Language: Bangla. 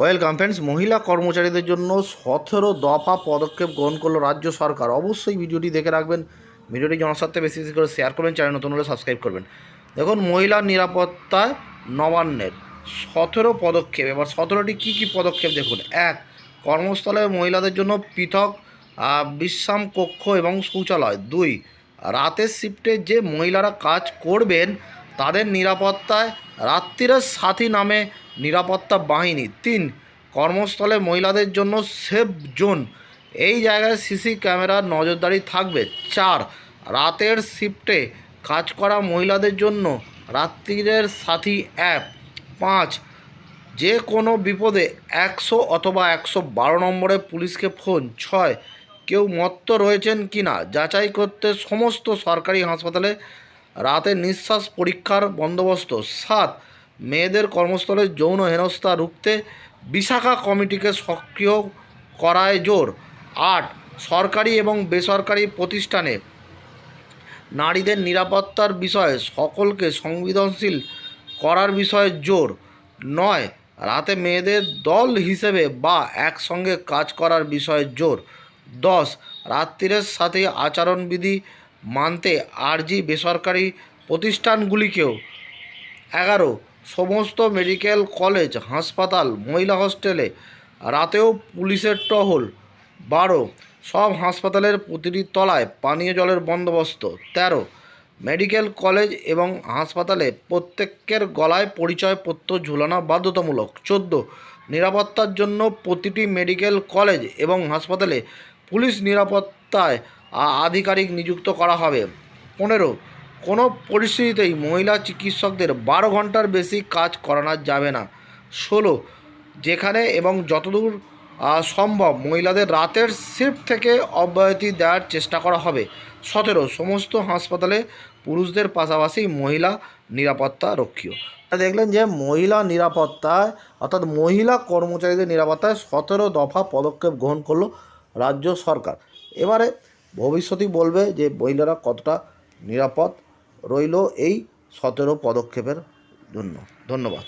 ওয়েলকাম ফ্রেন্ডস মহিলা কর্মচারীদের জন্য সতেরো দফা পদক্ষেপ গ্রহণ করল রাজ্য সরকার। অবশ্যই ভিডিওটি দেখে রাখবেন, ভিডিওটি জনস্বার্থে বেশি বেশি করে শেয়ার করবেন চ্যানেল নতুন হলে সাবস্ক্রাইব করবেন। দেখুন মহিলার নিরাপত্তায় নবান্নের সতেরো পদক্ষেপ, এবার সতেরোটি কী কী পদক্ষেপ দেখুন? এক, কর্মস্থলে মহিলাদের জন্য পৃথক বিশ্রাম কক্ষ এবং শৌচালয়। দুই, রাতের শিফটে যে মহিলারা কাজ করবেন তাদের নিরাপত্তায় রাত্রিরের সাথী নামে নিরাপত্তা বাহিনী। তিন, কর্মস্থলে মহিলাদের জন্য সেফ জোন। এই জায়গায় সিসি ক্যামেরার নজরদারি থাকবে। চার, রাতের শিফটে কাজ করা মহিলাদের জন্য রাত্রিরের সাথী অ্যাপ। পাঁচ, যে কোনো বিপদে একশো অথবা একশো বারো নম্বরে পুলিশকে ফোন। ছয়, কেউ মত্ত রয়েছেন কি না যাচাই করতে সমস্ত সরকারি হাসপাতালে রাতে নিঃশ্বাস পরীক্ষার বন্দোবস্ত। সাত, মেয়েদের কর্মস্থলে যৌন হেনস্থা রুখতে বিশাখা কমিটিকে সক্রিয় করায় জোর। আট, সরকারি এবং বেসরকারি প্রতিষ্ঠানে নারীদের নিরাপত্তার বিষয়ে সকলকে সংবেদনশীল করার বিষয়ে জোর। নয়, রাতে মেয়েদের দল হিসেবে বা একসঙ্গে কাজ করার বিষয়ে জোর। দশ, রাত্রিরের সাথে আচরণবিধি মানতে আরজি বেসরকারি প্রতিষ্ঠানগুলিকেও। এগারো, সমস্ত মেডিকেল কলেজ, হাসপাতাল, মহিলা হস্টেলে, রাতেও পুলিশের টহল। বারো, সব হাসপাতালের প্রতিটি তলায় পানীয় জলের বন্দোবস্ত। তেরো, মেডিকেল কলেজ এবং হাসপাতালে প্রত্যেকের গলায় পরিচয়পত্র ঝুলানো বাধ্যতামূলক। চোদ্দ, নিরাপত্তার জন্য প্রতিটি মেডিকেল কলেজ এবং হাসপাতালে পুলিশ নিরাপত্তায় আধিকারিক নিযুক্ত করা হবে। পনেরো, কোনো পরিস্থিতিতেই মহিলা চিকিৎসকদের বারো ঘণ্টার বেশি কাজ করানো যাবে না। ষোলো, যেখানে এবং যতদূর সম্ভব মহিলাদের রাতের শিফট থেকে অব্যাহতি দেওয়ার চেষ্টা করা হবে। সতেরো, সমস্ত হাসপাতালে পুরুষদের পাশাপাশি মহিলা নিরাপত্তা রক্ষীয়। দেখলেন যে মহিলা নিরাপত্তায় অর্থাৎ মহিলা কর্মচারীদের নিরাপত্তায় সতেরো দফা পদক্ষেপ গ্রহণ করল রাজ্য সরকার। এবারে ভবিষ্যতেই বলবে যে মহিলারা কতটা নিরাপদ রইল এই সতেরো পদক্ষেপের জন্য। ধন্যবাদ।